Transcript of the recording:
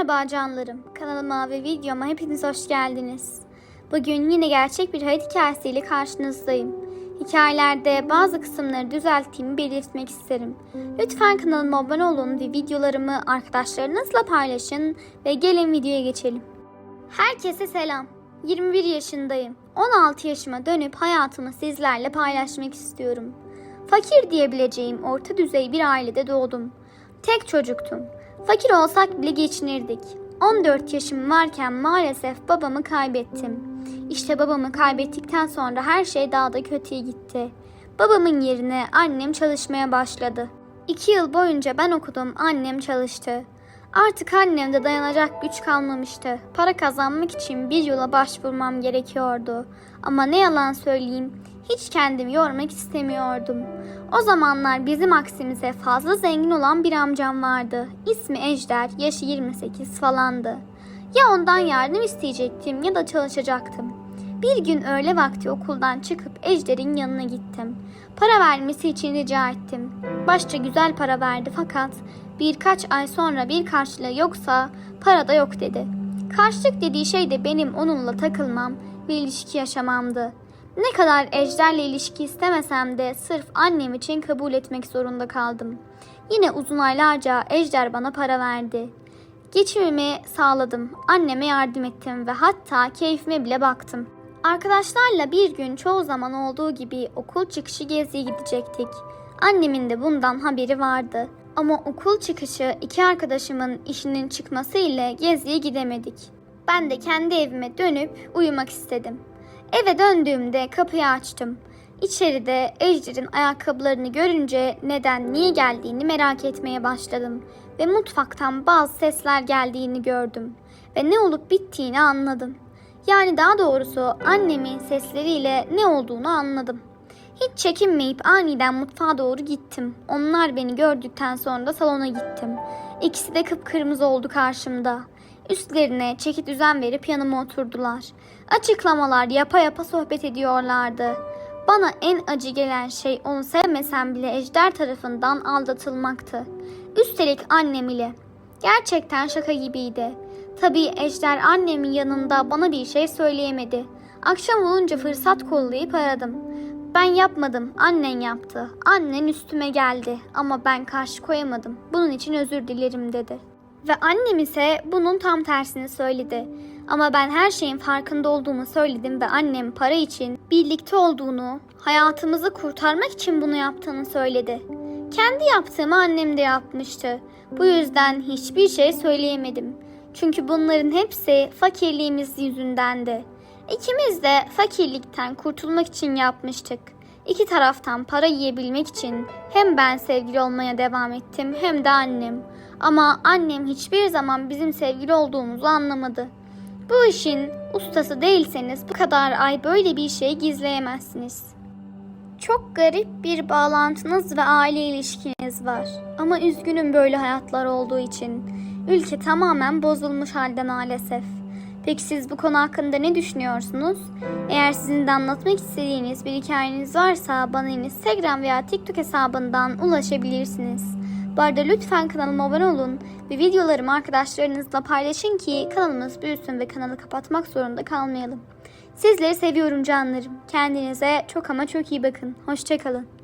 Merhaba canlarım. Kanalıma ve videoma hepiniz hoş geldiniz. Bugün yine gerçek bir hayat hikayesiyle karşınızdayım. Hikayelerde bazı kısımları düzelttiğimi belirtmek isterim. Lütfen kanalıma abone olun ve videolarımı arkadaşlarınızla paylaşın ve gelin videoya geçelim. Herkese selam. 21 yaşındayım. 16 yaşıma dönüp hayatımı sizlerle paylaşmak istiyorum. Fakir diyebileceğim orta düzey bir ailede doğdum. Tek çocuktum. Fakir olsak bile geçinirdik. 14 yaşım varken maalesef babamı kaybettim. İşte babamı kaybettikten sonra her şey daha da kötüye gitti. Babamın yerine annem çalışmaya başladı. İki yıl boyunca ben okudum, annem çalıştı. Artık annemde dayanacak güç kalmamıştı. Para kazanmak için bir yola başvurmam gerekiyordu. Ama ne yalan söyleyeyim, hiç kendimi yormak istemiyordum. O zamanlar bizim aksimize fazla zengin olan bir amcam vardı. İsmi Ejder, yaşı 28 falandı. Ya ondan yardım isteyecektim ya da çalışacaktım. Bir gün öğle vakti okuldan çıkıp Ejder'in yanına gittim. Para vermesi için rica ettim. Başta güzel para verdi fakat birkaç ay sonra bir karşılığı yoksa para da yok dedi. Karşılık dediği şey de benim onunla takılmam ve ilişki yaşamamdı. Ne kadar Ejder'le ilişki istemesem de sırf annem için kabul etmek zorunda kaldım. Yine uzun aylarca Ejder bana para verdi. Geçimimi sağladım, anneme yardım ettim ve hatta keyfime bile baktım. Arkadaşlarla bir gün çoğu zaman olduğu gibi okul çıkışı geziye gidecektik. Annemin de bundan haberi vardı. Ama okul çıkışı iki arkadaşımın işinin çıkması ile geziye gidemedik. Ben de kendi evime dönüp uyumak istedim. Eve döndüğümde kapıyı açtım. İçeride Ejder'in ayakkabılarını görünce neden niye geldiğini merak etmeye başladım ve mutfaktan bazı sesler geldiğini gördüm ve ne olup bittiğini anladım. Yani daha doğrusu annemin sesleriyle ne olduğunu anladım. Hiç çekinmeyip aniden mutfağa doğru gittim. Onlar beni gördükten sonra da salona gittim. İkisi de kıpkırmızı oldu karşımda. Üstlerine çeki düzen verip yanıma oturdular. Açıklamalar yapa yapa sohbet ediyorlardı. Bana en acı gelen şey onu sevmesem bile Ejder tarafından aldatılmaktı. Üstelik annem ile. Gerçekten şaka gibiydi. Tabii Ejder annemin yanında bana bir şey söyleyemedi. Akşam olunca fırsat kollayıp aradım. Ben yapmadım, annen yaptı. Annen üstüme geldi ama ben karşı koyamadım. Bunun için özür dilerim dedi. Ve annem ise bunun tam tersini söyledi. Ama ben her şeyin farkında olduğumu söyledim ve annem para için birlikte olduğunu, hayatımızı kurtarmak için bunu yaptığını söyledi. Kendi yaptığımı annem de yapmıştı. Bu yüzden hiçbir şey söyleyemedim. Çünkü bunların hepsi fakirliğimiz yüzündendi. İkimiz de fakirlikten kurtulmak için yapmıştık. İki taraftan para yiyebilmek için hem ben sevgili olmaya devam ettim hem de annem. Ama annem hiçbir zaman bizim sevgili olduğumuzu anlamadı. Bu işin ustası değilseniz bu kadar ay böyle bir şey gizleyemezsiniz. Çok garip bir bağlantınız ve aile ilişkiniz var. Ama üzgünüm böyle hayatlar olduğu için. Ülke tamamen bozulmuş halde maalesef. Peki siz bu konu hakkında ne düşünüyorsunuz? Eğer sizin de anlatmak istediğiniz bir hikayeniz varsa bana Instagram veya TikTok hesabından ulaşabilirsiniz. Bu arada lütfen kanalıma abone olun ve videolarımı arkadaşlarınızla paylaşın ki kanalımız büyüsün ve kanalı kapatmak zorunda kalmayalım. Sizleri seviyorum canlarım. Kendinize çok ama çok iyi bakın. Hoşçakalın.